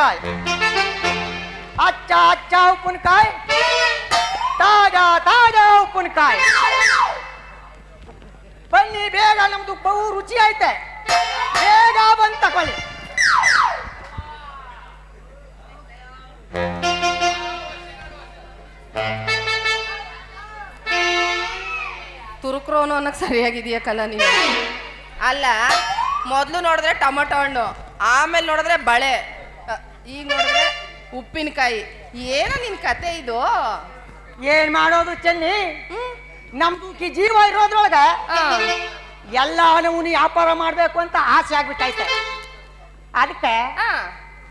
ಉಪ್ಪಿನಕಾಯಿ ಅಚ್ಚ ಅಚ್ಚ ಉಪ್ಪಿನಕಾಯಿ ತಾಜಾ ತಾಜಾ ಉಪ್ಪಿನಕಾಯಿ ಬನ್ನಿ ಬೇಗ ನಮ್ದು ಬಹು ರುಚಿ ಐತೆ ಬೇಗ ಬಂದು ತಕೊಳ್ಳಿ ತುರುಕ್ರೋನು ಅನ್ನಕ್ ಸರಿಯಾಗಿದೆಯಾ ಕಲ ನೀನು? ಅಲ್ಲ ಮೊದಲು ನೋಡಿದ್ರೆ ಟೊಮೊಟೊ ಹಣ್ಣು ಆಮೇಲೆ ನೋಡಿದ್ರೆ ಬಳೆ. ಅ, ಈಗ ನೋಡಿದ್ರೆ ಉಪ್ಪಿನಕಾಯಿ. ಏನೋ ನಿನ್ ಕತೆ ಇದು. ಏನ್ ಮಾಡೋದು ಚೆನ್ನಿ? ನಮ್ದು ಕಿ ಜೀವ ಇರೋದ್ರೊಳಗ ಎಲ್ಲ ನಮೂನಿ ವ್ಯಾಪಾರ ಮಾಡ್ಬೇಕು ಅಂತ ಆಸೆ ಆಗ್ಬಿಟ್ಟೈತೆ. ಅದಕ್ಕೆ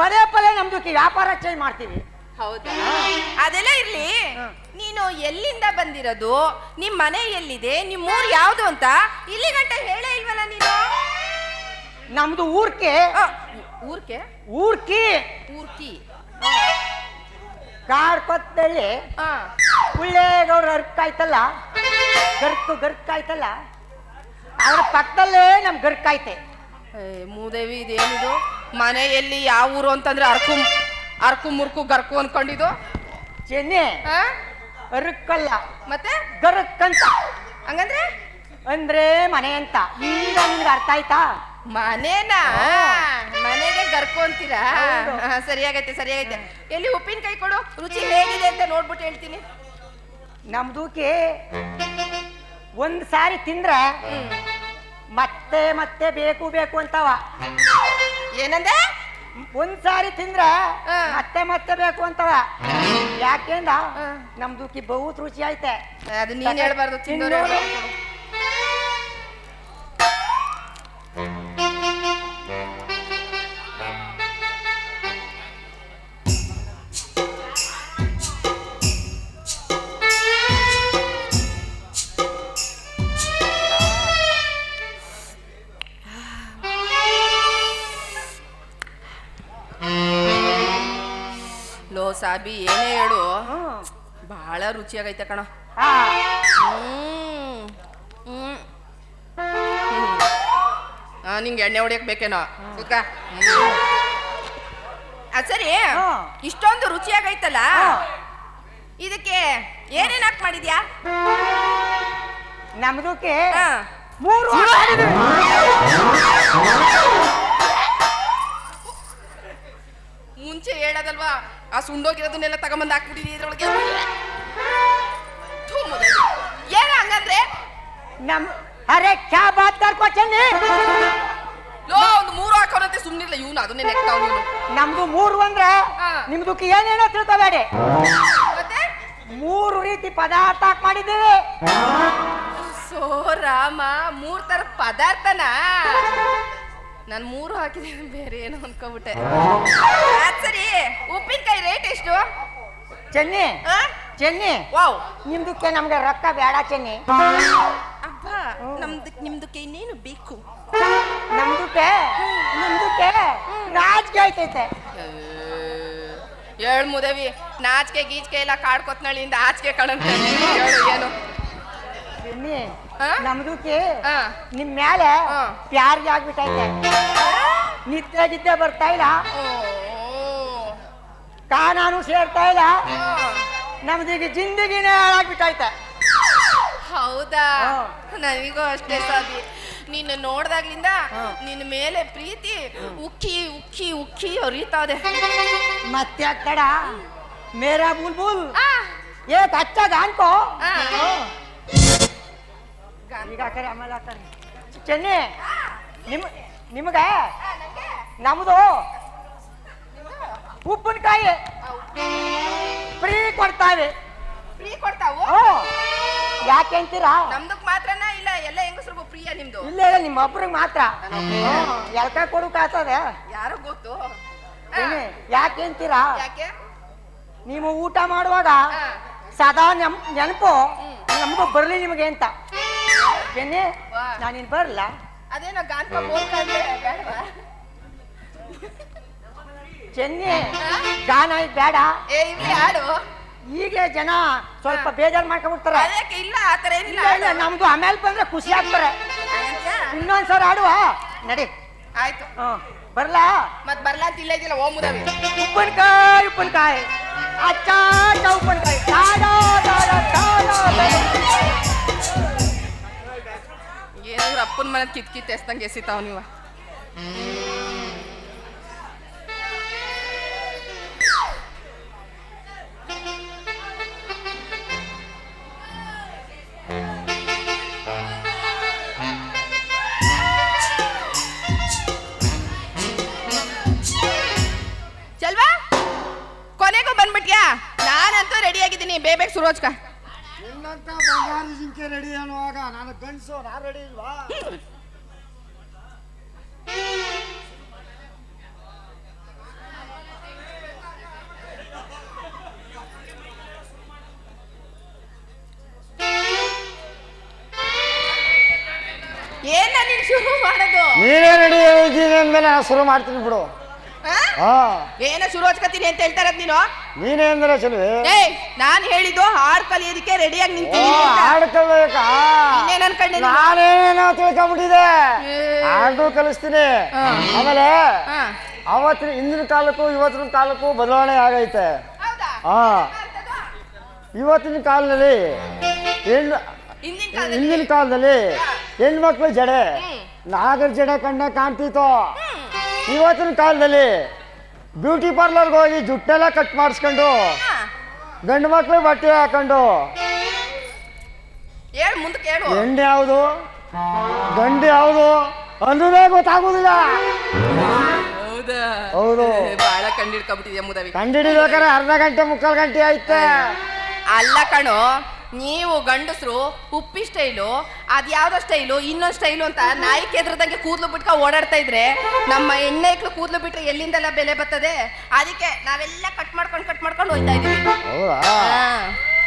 ಪದೇ ಪದೇ ನಮ್ದು ಕಿ ವ್ಯಾಪಾರ ಚೇಂಜ್ ಮಾಡ್ತೀವಿ. ಹೌದಾ? ಅದೆಲ್ಲ ಇರ್ಲಿ. ನೀನು ಎಲ್ಲಿಂದ ಬಂದಿರೋದು? ನಿಮ್ ಮನೆ ಎಲ್ಲಿದೆ? ನಿಮ್ ಊರ್ ಯಾವ್ದು ಅಂತ ಇಲ್ಲಿ ಗಂಟೆ ಹೇಳೇ ಇಲ್ವಲ್ಲ ನೀನು? ನಮ್ದು ಊರ್ಕೆ ಊರ್ಕೆ? ಊರ್ಕಿ. ಊರ್ಕಿ. ಕಾಡ್ ಕೊತ್ತಳ್ಳಿ ಆ ಕುಳ್ಳೇಗೌಡ್ರ ಅರ್ಕಾಯ್ತಲ್ಲ ಗರ್ಕು ಗರ್ಕಾಯ್ತಲ್ಲ? ಅವ್ರ ಪಕ್ಕದಲ್ಲೇ ನಮ್ ಗರ್ಕಾಯ್ತೆ. ಏ, ಮೂದೇವಿ ಇದೇನಿದು? ಮನೆಯಲ್ಲಿ ಯಾವ ಊರು ಅಂತಂದ್ರೆ ಅರ್ಕು ಅರ್ಕು ಮುರ್ಕು ಗರ್ಕು ಅನ್ಕೊಂಡಿದ್ದು? ಚೆನ್ನೆ. ಆ? ಅರ್ಕಲ್ಲ. ಮತ್ತೆ? ಗರ್ಕಂತ ಹಂಗಂದ್ರೆ? ಅಂದ್ರೆ ಮನೆ ಅಂತ. ಈಗ ನಿಮ್ಗೆ ಅರ್ಥ ಆಯ್ತಾ? ಮನೇನಾ? ಮನೆಗೆ ಕರ್ಕೊಂತೀರಾ? ಸರಿಯಾಗೈತೆ ಸರಿಯಾಗೈತೆ. ಎಲ್ಲಿ ಉಪ್ಪಿನಕಾಯಿ ಕೊಡು. ರುಚಿ ಹೇಗಿದೆ ಅಂತ ನೋಡ್ಬಿಟ್ಟು ಹೇಳ್ತೀನಿ. ನಮ್ದೂಕಿ ಒಂದ್ ಸಾರಿ ತಿಂದ್ರ. ಮತ್ತೆ ಮತ್ತೆ ಬೇಕು ಬೇಕು ಅಂತವ. ಏನಂದೆ? ಒಂದ್ ಸಾರಿ ತಿಂದ್ರ. ಮತ್ತೆ ಮತ್ತೆ ಬೇಕು ಅಂತವ. ಯಾಕೆಂದ. ನಮ್ದೂಕಿ ಬಹುತ್ ರುಚಿ ಐತೆ ಅದು ನೀನ್ ಹೇಳ್ಬಾರ್ದು ತಿಂದೋರು ಸಾಬಿ ಏನೇ ಹೇಳು. ಬಹಳ ರುಚಿಯಾಗೈತೆ ಕಣ. ನಿಂಗೆ ಎಣ್ಣೆ ಹೊಡಿಯಕ್ ಬೇಕೇನೋ. ಸುತ್ತ ಅದ್ ಸರಿ. ಇಷ್ಟೊಂದು ರುಚಿಯಾಗೈತಲ್ಲ. ಇದಕ್ಕೆ ಏನೇನ್ ಹಾಕ್ ಮಾಡಿದ್ಯಾ? ನಮ್ದಕ್ಕೆ. ಮೂರು ಸುಂಡೋಗಿರೋದನ್ನೆಲ್ಲ ತಗೊಂಬಂದು ಹಾಕ್ಬಿಟ್ಟಿದೀನಿ ಇದ್ರೊಳಗೆ. ಥು, ಮುದೈ. ಏನ ಹಂಗಂದ್ರೆ ನಮ್ ಅರೆ ಕ್ಯಾ ಬಾತ್ ಚೆನ್ನಿ ಲೋ ಒಂದು ಮೂರು ಹಾಕೋನಂತೆ ಸುಮ್ಮನಿಲ್ಲ ಇವನು ಅದನ್ನೇ ನೆಕ್ತಾವ್ ನೀನು ನಮ್ದು ಮೂರು ಅಂದ್ರೆ ಹಾ. ನಿಮ್ದಕ್ಕೆ ಏನೇನೋ ತಿಳ್ಕೊಬೇಡಿ. ಮತ್ತೆ? ಮೂರು ರೀತಿ ಪದಾರ್ಥ ಹಾಕ್ ಮಾಡಿದ್ದೀವಿ. ಸೋ ರಾಮ ಮೂರ್ ತರ ಪದಾರ್ಥನ? ನಾನು ಮೂರು ಹಾಕಿದ್ದೀನಿ ಬೇರೆ ಏನೋ ಅನ್ಕೋಬಿಟ್ಟೆ ಅದ್ ಸರಿ? ಉಪ್ಪಿನಕಾಯಿ ರೇಟ್ ಎಷ್ಟು? ಚೆನ್ನಿ ಆ? ಚೆನ್ನಿ ವಾವ್. ನಿಮ್ದಕ್ಕೆ ನಮ್ಗೆ ರೊಕ್ಕ ಬೇಡ ಚೆನ್ನಿ. ಅಪ್ಪ ನಮ್ದು ನಿಮ್ದಕ್ಕೆ ಇನ್ನೇನು ಬೇಕು? ನಮ್ದಕ್ಕೆ ನಿಮ್ದಕ್ಕೆ ನಾಚಿಕೆ ಆಯ್ತೈತೆ. ಹೇಳ್ ಮುದೇವಿ ನಾಚಿಕೆ ಗೀಚಿಕೆ ಎಲ್ಲ ಕಾಡ್ಕೊತ್ನಳ್ಳಿಯಿಂದ ಆಚಿಕೆ ಕಣಂತೆ ಹೇಳು ಏನು? ಚೆನ್ನಿ? ನಮ್ದಕ್ಕೆ ಹಾ. ನಿಮ್ ಮೇಲೆ ಹಾ. ಪ್ಯಾರ್ಗೆ ಆಗ್ಬಿಟ್ಟೈತೆ ನಿತ್ಯ ಗಿದ್ದೆ ಬರ್ತಾ ಇಲ್ಲ ಓ. ಕಾನಾನು ಸೇರ್ತಾ ಇಲ್ಲ. ನಮ್ದೀಗ ಜಿಂದಗಿನೇ ಹಾಳಾಗ್ಬಿಟ್ಟೈತೆ ಹೌದಾ. ನನಗೂ ಅಷ್ಟೇ ಸಾಬಿ ನಿನ್ನ ನೋಡ್ದಾಗ್ಲಿಂದ. ನಿನ್ನ ಮೇಲೆ ಪ್ರೀತಿ ಉಕ್ಕಿ ಉಕ್ಕಿ ಉಕ್ಕಿ ಹರಿತಾದೆ ಮತ್ತೆ ಕಡ ಮೇರಾ ಬುಲ್ ಬುಲ್ ಏ ಅಚ್ಚ ಅನ್ಕೋ. ಈಗ ಆಮೇಲೆ ಹಾಕರಿ ಚೆನ್ನಿ ನಿಮ್ ನಿಮಗ? ನಮ್ದು ಉಪ್ಪಿನಕಾಯಿ ಫ್ರೀ ಕೊಡ್ತಾವೆ. ಫ್ರೀ ಕೊಡ್ತಾವು? ಯಾಕೆ ಅಂತೀರಾ? ನಮ್ದಕ್ ಮಾತ್ರನಾ ಇಲ್ಲ ಎಲ್ಲ ಹೆಂಗಸ್ರಿಗೂ ಪ್ರಿಯ ನಿಮ್ದು? ಇಲ್ಲ ನಿಮ್ಮ ಒಬ್ರಿಗೆ ಮಾತ್ರ. ಎಲ್ಕ ಕೊಡಕ್ಕಾಗ್ತದೆ ಯಾರು ಗೊತ್ತು? ಯಾಕೆ ಅಂತೀರಾ? ಯಾಕೆ? ನೀವು ಊಟ ಮಾಡುವಾಗ ಸದಾ ನೆನಪು. ನಮಗೂ ಬರ್ಲಿ ನಿಮಗೆ ಅಂತ. ಚೆನ್ನಿ ವಾ. ನಾನಿನ್ ಬರಲ್ಲ ಅದೇನೋ ಗಾನ್ಪ ಬೋಲ್ಕಂದ್ರೆ ಬೇಡವಾ ಚೆನ್ನಿ ಆ? ಗಾನ ಇದ್ ಬೇಡ. ಏ ಇಲ್ಲಿ ಆಡು ಈಗಲೇ ಜನ ಸ್ವಲ್ಪ ಬೇಜಾರ್ ಮಾಡ್ಕೊಂಡ್ಬಿಡ್ತಾರೆ. ಅದಕ್ಕೆ ಇಲ್ಲ ಆತರ ಏನಿಲ್ಲ ಇಲ್ಲ ಇಲ್ಲ ನಮ್ದು ಆಮೇಲೆ ಬಂದ್ರೆ ಖುಷಿ ಆಗ್ತಾರೆ. ಇನ್ನೊಂದ್ ಆಡುವ ನಡಿ. ಆಯ್ತು. ಹ್ಮ್ ಬರ್ಲಾ? ಮತ್ ಬರ್ಲಾ ಅಂತ ಇಲ್ಲ ಇದೆಯಲ್ಲ ಓ ಮುದವಿ. ಉಪ್ಪಿನಕಾಯಿ ಉಪ್ಪಿನಕಾಯಿ. ಅಚ್ಚ ಅಚ್ಚ ಉಪ್ಪಿನಕಾಯಿ. ಮನೆ ಕಿತ್ ಕಿತ್ ಎಸ್ದಂಗೆ ಎಸಿತಾವ ನೀವ ಚಲ್ವಾ ಕೊನೆಗೂ ಬಂದ್ಬಿಟ್ಯಾ ನಾನಂತೂ ರೆಡಿ ಆಗಿದ್ದೀನಿ ಬೇಬೇಕ್ ಸುರೋಜ್ಕ ನಿನ್ನಂತ ಬಂಗಾರ ಜಿಂಕೆ ರೆಡಿ ಅನ್ನುವಾಗ ನಾನು ಗಂಡಸು ನಾ ರೆಡಿ ಇಲ್ವಾ ನೀನೇ ರೆಡಿ ಇದ್ದೀನಿ ಅಂದ್ಮೇಲೆ ನಾನು ಶುರು ಮಾಡ್ತೀನಿ ಬಿಡು? ಹಾ ಏನ ಶುರು ಹಚ್ಕತೀನಿ ಅಂತ ಹೇಳ್ತಾರದ್ ನೀನು ನೀನೇ ಅಂದ್ರೆ ಚಲ್ವಿ ಏಯ್ ನಾನ್ ಹೇಳಿದ್ದು ಹಾಡ್ ಕಲಿಯೋದಕ್ಕೆ ರೆಡಿಯಾಗಿ ನಿಂತೀನಿ ಅಂತ. ಹಾಡು ಕಲಿಬೇಕಾ ಇನ್ನೇನ್ ಅನ್ಕೊಂಡೆ ನೀನು? ನಾನೇನೋ ತಿಳ್ಕೊಂಬಿಟ್ಟಿದೆ. ಹಾಡು ಕಲಿಸ್ತೀನಿ ಆಮೇಲೆ ಹಾ. ಅವತ್ತಿನ ಹಿಂದಿನ ಕಾಲಕ್ಕೂ ಇವತ್ತಿನ ಕಾಲಕ್ಕೂ ಬದಲಾವಣೆ ಆಗೈತೆ ಹೌದಾ? ಹಾ ಇವತ್ತಿನ ಕಾಲದಲ್ಲಿ ಹೆಣ್ಣು ಹಿಂದಿನ ಕಾಲದಲ್ಲಿ ಹಿಂದಿನ ಕಾಲದಲ್ಲಿ ಹೆಣ್ಮಕ್ಳು ಜಡೆ ಹ್ಮ್. ನಾಗರ ಜಡೆ ಕಣ್ಣ ಕಾಣ್ತಿತ್ತು? ಇವತ್ತಿನ ಕಾಲದಲ್ಲಿ ಬ್ಯೂಟಿ ಪಾರ್ಲರ್ಗೆ ಹೋಗಿ ಜುಟ್ಟೆಲ್ಲ ಕಟ್ ಮಾಡಿಸ್ಕೊಂಡು. ಗಂಡು ಮಕ್ಳು ಬಟ್ಟೆ ಹಾಕೊಂಡು ಹೇಳ್ ಮುಂದಕ್ಕೆ ಹೇಳು. ಹೆಣ್ಣು ಯಾವುದು? ಗಂಡು ಯಾವುದು? ಅನ್ನೋದೇ ಗೊತ್ತಾಗೋದಿಲ್ಲ. ಹೌದಾ? ಹೌದು. ಬಹಳ ಕಂಡಿಡ್ಕೊಂಬಿಟ್ಟಿದ್ಯಾ ಮುದವಿ. ಕಂಡಿಡಿಬೇಕಾದ್ರೆ ಅರ್ಧ ಗಂಟೆ ಮುಕ್ಕಾಲು ಗಂಟೆ ಐತೆ ಅಲ್ಲ ಕಣೋ ನೀವು ಗಂಡಸ್ರು ಉಪ್ಪಿ ಸ್ಟೈಲು ಅದ್ಯಾವ್ದೋ ಸ್ಟೈಲು ಇನ್ನೊಂದು ಸ್ಟೈಲು ಅಂತ ನಾಯಿ ಕೆದ್ರದಂಗೆ ಕೂದಲು ಬಿಟ್ಕ ಓಡಾಡ್ತಾ ಇದ್ರೆ ನಮ್ಮ ಹೆಣ್ಣೈಕ್ಳು ಕೂದಲು ಬಿಟ್ರೆ ಎಲ್ಲಿಂದೆಲ್ಲ ಬೆಲೆ ಬರ್ತದೆ? ಅದಕ್ಕೆ ನಾವೆಲ್ಲ ಕಟ್ ಮಾಡ್ಕೊಂಡು ಕಟ್ ಮಾಡ್ಕೊಂಡು ಹೋಯ್ತಾ ಇದೀವಿ.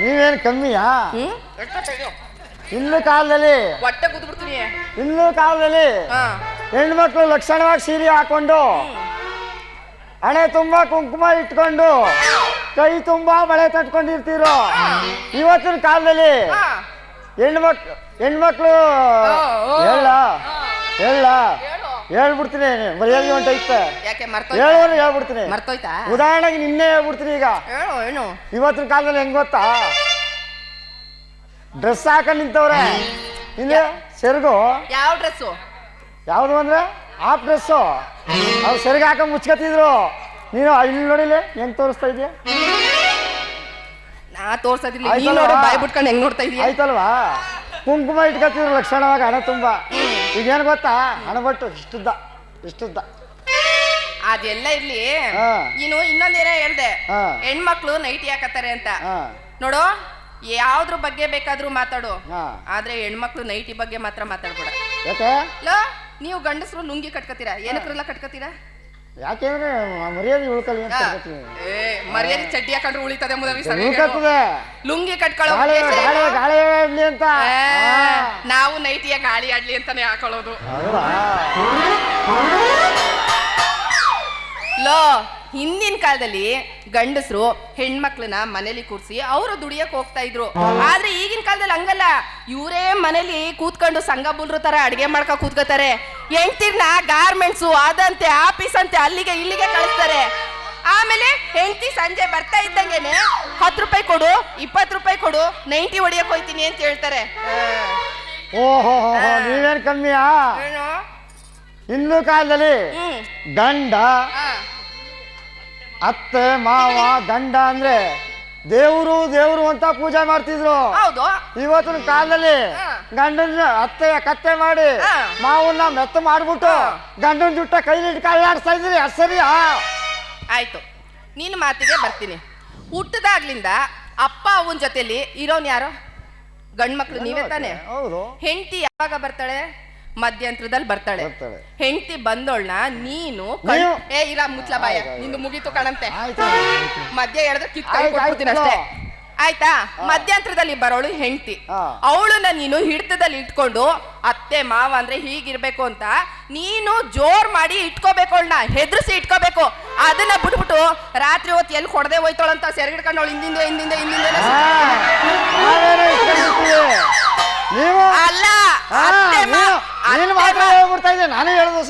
ನೀವೇನು ಕಮ್ಮಿಯಾ? ಇನ್ನು ಕಾಲದಲ್ಲಿ? ಹೊಟ್ಟೆ ಕೂತ್ಬಿಡ್ತೀನಿ ಇನ್ನು ಕಾಲದಲ್ಲಿ? ಹೆಣ್ಮಕ್ಳು ಲಕ್ಷಣವಾಗಿ ಸೀರೆ ಹಾಕೊಂಡು ಹಣೆ ತುಂಬಾ ಕುಂಕುಮ ಇಟ್ಕೊಂಡು ಕೈ ತುಂಬಾ ಮಳೆ ತಟ್ಕೊಂಡಿರ್ತೀರೋ? ಇವತ್ತಿನ ಕಾಲದಲ್ಲಿ. ಹೆಣ್ಮಕ್ಳು ಹೆಣ್ಮಕ್ಳು. ಹೇಳ ಹೇಳ. ಹೇಳು. ಹೇಳ್ಬಿಡ್ತೀನಿ ಮರ್ಯಾದೆ ಹೊಂಟೈತೆ ಯಾಕೆ ಮರ್ತೋಯ್ತಾ? ಹೇಳೋರು ಹೇಳ್ಬಿಡ್ತೀನಿ. ಮರ್ತೋಯ್ತಾ? ಉದಾಹರಣೆಗೆ ನಿನ್ನೆ ಹೇಳ್ಬಿಡ್ತೀನಿ ಈಗ. ಹೇಳು ಏನು ಇವತ್ತಿನ ಕಾಲದಲ್ಲಿ ಹೆಂಗ್ ಗೊತ್ತಾ? ಡ್ರೆಸ್ ಹಾಕೊಂಡ್ ನಿಂತವ್ರೆ. ಇಲ್ಲಿ ಸೆರಗು. ಯಾವ ಡ್ರೆಸ್ಸು? ಯಾವುದು ಅಂದ್ರೆ ಆ ಡ್ರೆಸ್ಸು. ಅವ್ರು ಸೆರಗು ಹಾಕೊಂಡ್ ಮುಚ್ಕತ್ತಿದ್ರು. ನೀನು ಇಲ್ಲಿ ನೋಡಿಲ್ಲ ಹೆಂಗ್ ತೋರಿಸ್ತಾ ಇದೆಯಾ? ನಾ ತೋರ್ಸೋದಿಲ್ಲ ನೀನ್? ನೋಡು ಬಾಯ್ ಬಿಟ್ಕೊಂಡು ಹೆಂಗ್ ನೋಡ್ತಾ ಇದೀಯ? ಆಯ್ತಲ್ವಾ? ಕುಂಕುಮ ಇಟ್ಕೊತಿದ್ರು ಲಕ್ಷಣವಾಗಿ ಹಣ ತುಂಬಾ. ಈಗೇನು ಗೊತ್ತಾ? ಹಣ ಬಟ್ಟು ಇಷ್ಟುದ್ದ ಇಷ್ಟುದ್ದ. ಅದೆಲ್ಲ ಇರ್ಲಿ. ಹಾ. ನೀನು ಇನ್ನೊಂದೇನೋ ಹೇಳ್ದೆ. ಹಾ. ಹೆಣ್ಮಕ್ಳು ನೈಟಿ ಹಾಕತ್ತಾರೆ ಅಂತ. ಹಾ. ನೋಡು ಯಾವ್ದ್ರ ಬಗ್ಗೆ ಬೇಕಾದ್ರೂ ಮಾತಾಡು. ಹಾ. ಆದ್ರೆ ಹೆಣ್ಮಕ್ಳು ನೈಟಿ ಬಗ್ಗೆ ಮಾತ್ರ ಮಾತಾಡ್ಬೇಡ. ಯಾಕೆ? ಲೋ ನೀವು ಗಂಡಸರು ಲುಂಗಿ ಕಟ್ಕೋತೀರಾ? ಏನಕ್ರೆಲ್ಲ ಕಟ್ಕೋತೀರಾ? ಯಾಕೆಂದ್ರೆ ಮರ್ಯಾದೆ ಉಳ್ಕೊಳ್ಳಿ ಅಂತ. ಏ ಮರ್ಯಾದೆ ಚಡ್ಡಿ ಹಾಕೊಂಡ್ರೆ ಉಳಿತದೆ ಮುದವಿ ಸರಿ ಹೇಳು. ಲುಂಗಿ ಕಟ್ಕೊಳ್ಳೋ ಗಾಳಿ ಉದ್ದೇಶ ಗಾಳಿ ಏನು? ಗಾಳಿ ಆಡ್ಲಿ ಅಂತ. ನಾವು ನೈಟಿಯ ಗಾಳಿ ಆಡ್ಲಿ ಅಂತಾನೆ ಹಾಕೊಳ್ಳೋದು ಹೌದಾ ಲೋ ಹಿಂದಿನ ಕಾಲದಲ್ಲಿ ಗಂಡಸರು ಹೆಣ್ಮಕ್ಳನ್ನ ಮನೇಲಿ ಕೂರಿಸಿ ಅವರು ದುಡಿಯಕ್ಕೆ ಹೋಗ್ತಾ ಇದ್ರು. ಆದ್ರೆ ಈಗಿನ ಕಾಲದಲ್ಲಿ ಹಂಗಲ್ಲ. ಇವರೇ ಮನೇಲಿ ಕೂತ್ಕೊಂಡು ಸಂಘ ಬುಲ್ರು ತರ ಅಡಿಗೆ ಮಾಡ್ಕೊ ಕೂತ್ಕೋತಾರೆ. ಹೆಂಡ್ತಿರ್ನ ಗಾರ್ಮೆಂಟ್ಸು ಅದಂತೆ ಆಫೀಸ್ ಅಂತೆ ಅಲ್ಲಿಗೆ ಇಲ್ಲಿಗೆ ಕಳಿಸ್ತಾರೆ. ಆಮೇಲೆ ಹೆಂಡತಿ ಸಂಜೆ ಬರ್ತಾ ಇದ್ದಂಗೆನೆ ಹತ್ತು ರೂಪಾಯಿ ಕೊಡು ಇಪ್ಪತ್ತು ರೂಪಾಯಿ ಕೊಡು ನೈಂಟಿ ಹೊಡಿಯಕ್ ಹೋಯ್ತೀನಿ ಅಂತ ಹೇಳ್ತಾರೆ. ಓಹೋ ನೀವೇನ್ ಕಮ್ಮಿಯಾ? ಹಿಂದೂ ಕಾಲದಲ್ಲಿ ಗಂಡ ಅತ್ತೆ ಮಾವ ಗಂಡ ಅಂದ್ರೆ ದೇವರು ದೇವರು ಅಂತ ಪೂಜೆ ಮಾಡ್ತಿದ್ರು. ಹೌದು. ಇವತ್ತಿನ ಕಾಲದಲ್ಲಿ. ಗಂಡನ ಅತ್ತೆಯ ಕತ್ತೆ ಮಾಡಿ ಮಾವನ್ನ ಮೆತ್ತ ಮಾಡ್ಬಿಟ್ಟು. ಗಂಡನ ಜುಟ್ಟ ಕೈಲಿಟ್ಟು ಕಾಲಾಡ್ಸ್ತಾ ಇದ್ರಿ ಅದು ಸರಿಯಾ? ಆಯ್ತು. ನಿನ್ನ ಮಾತಿಗೆ ಬರ್ತೀನಿ. ಹುಟ್ಟದಾಗ್ಲಿಂದ ಅಪ್ಪ ಅವನ ಜೊತೆಲಿ ಇರೋನ್ ಯಾರು? ಗಂಡ್ಮಕ್ಳು ನೀವೇ ತಾನೆ? ಹೌದು. ಹೆಂಡತಿ ಯಾವಾಗ ಬರ್ತಾಳೆ? ಮಧ್ಯಂತರದಲ್ಲಿ ಬರ್ತಾಳೆ. ಬರ್ತಾಳೆ. ಹೆಂಡತಿ ಬಂದೋಳ್ನ ನೀನು ಕಣ್- ನೀವು- ಏ ಇರ ಮುಚ್ಲ ಬಾಯ. ಆಯ್ತು, ಆಯ್ತು. ನಿಂದು ಮುಗೀತು ಕಣಂತೆ. ಆಯ್ತು ಮಧ್ಯ ಹೇಳಿದ್ರೆ ಕಿತ್ ಕೈ ಆಯ್ತು, ಕೊಟ್ಬಿಡ್ತೀನಿ ಆಯ್ತು. ಅಷ್ಟೇ. ಆಯ್ತಾ? ಮಧ್ಯಂತರದಲ್ಲಿ ಬರೋಳು ಹೆಂಡತಿ. ಹಾ. ಅವಳನ್ನ ನೀನು ಹಿಡಿತದಲ್ಲಿ ಇಟ್ಕೊಂಡು ಅತ್ತೆ ಮಾವ ಅಂದ್ರೆ ಹೀಗಿರ್ಬೇಕು ಅಂತ ನೀನು ಜೋರ್ ಮಾಡಿ ಇಟ್ಕೋಬೇಕು ಅವಳನ್ನ ಹೆದರ್ಸಿ ಇಟ್ಕೋಬೇಕು. ಅದನ್ನ ಬಿಟ್ಬಿಟ್ಟು ರಾತ್ರಿ ಹೊತ್ತು ಎಲ್ಲಿ ಹೊಡೆದೇ ಹೋಯ್ತೋಳಂತ ಸೆರಗಿಡ್ಕೊಂಡು ಅವಳು ಹಿಂದಿಂದ ಹಿಂದಿಂದ ಹಿಂದಿಂದ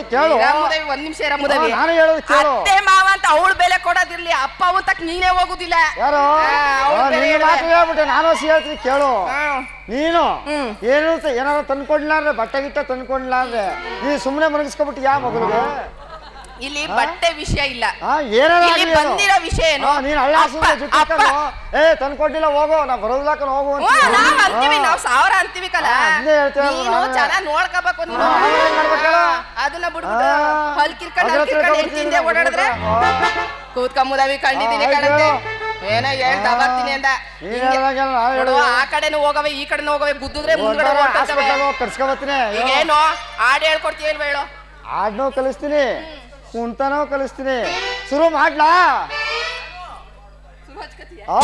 ನಾನೇ ಕೇಳು. ರಾಮುದೇವಿ ಒಂದ್ ನಿಮಿಷ ರಾಮುದೇವಿ. ನಾನು ಹೇಳೋದು ಕೇಳು. ಅತ್ತೆ ಮಾವ ಅಂತ ಅವಳು ಬೆಲೆ ಕೊಡೋದಿರ್ಲಿ ಅಪ್ಪ ಅವತ್ತಕ್ ನೀನೇ ಹೋಗುದಿಲ್ಲ. ಯಾರು? ನೀನು ಮಾತ್ರ ಹೇಳ್ಬಿಟ್ಟೆ ನಾನು ಹೇಳ್ತೀನಿ ಕೇಳು. ನೀನು ಏನು ಏನಾದ್ರು ತಂದ್ಕೊಡ್ಲಿಲ್ಲ ಅಂದ್ರೆ ಬಟ್ಟೆ ಗಿಟ್ಟ ತಂದ್ಕೊಂಡ್ಲಾರ್ರೆ ನೀ ಸುಮ್ಮನೆ ಮನಗಿಸ್ಕೊಬಿಟ್ಟು ಯಾ ಮಗಳಿಗೆ ಇಲ್ಲಿ ಬಟ್ಟೆ ವಿಷಯ ಇಲ್ಲ. ಇಲ್ಲಿ ಬಂದಿರೋ ವಿಷಯ ಏನು ನೀನ್ ಏ ತಂದ್ಕೊಟ್ಟಿಲ್ಲ ಹೋಗೋ ನಾ ಬರೋದಿಲ್ಲ ಹೋಗು ಅಂತ ಹ್ಞೂ, ನಾವ್ ಅಂತೀವಿ ನಾವ್ ಸಾವಿರ ಅಂತೀವಿ ಕಲ ಅದ್ನೇ ನೀನು ನಾನು. ಚೆನ್ನಾಗ್ ನೋಡ್ಕೋಬೇಕು ನೀನು ಹಾ, ಆಮೇಲೆ ಏನ್ ಮಾಡ್ಬೇಕಲ್ಲ? ಅದನ್ನ ಬಿಡ್ಬಿಟ್ಟು ಹಾ. ಹಲ್ ಕಿರ್ಕೊಂಡು ಅದ್ರ ಓಡಾಡಿದ್ರೆ ಕೂತ್ಕೊಂಬುದಾವಿ ಹಾ, ಕಣಂತೆ. ಏನೋ ಹೇಳ್ತಾ ಬರ್ತೀನಿ ಅಂದ. ನೀನ್ ಹಿಂಗೆ ಹೇಳ್ದಾಗೆಲ್ಲ ನಾನ್ ನೋಡು, ಹೇಳೋದು. ಆ ಕಡೆನೂ ಹೋಗವೆ ಈ ಕಡೆನೂ ಹೋಗವೆ ಗುದ್ದಿದ್ರೆ ಮುಂದ್ಗಡೆ ಈಗೇನು? ಹಾಡ್ ಹೇಳ್ಕೊಡ್ತೀವಿ ಇಲ್ವ ಹೇಳು. ಹಾಡ್ನೂ ಕಲಿಸ್ತೀನಿ. ಕುಂತನೋ ಕಲಿಸ್ತೀನಿ. ಶುರು ಮಾಡ್ಲಾ? ಆ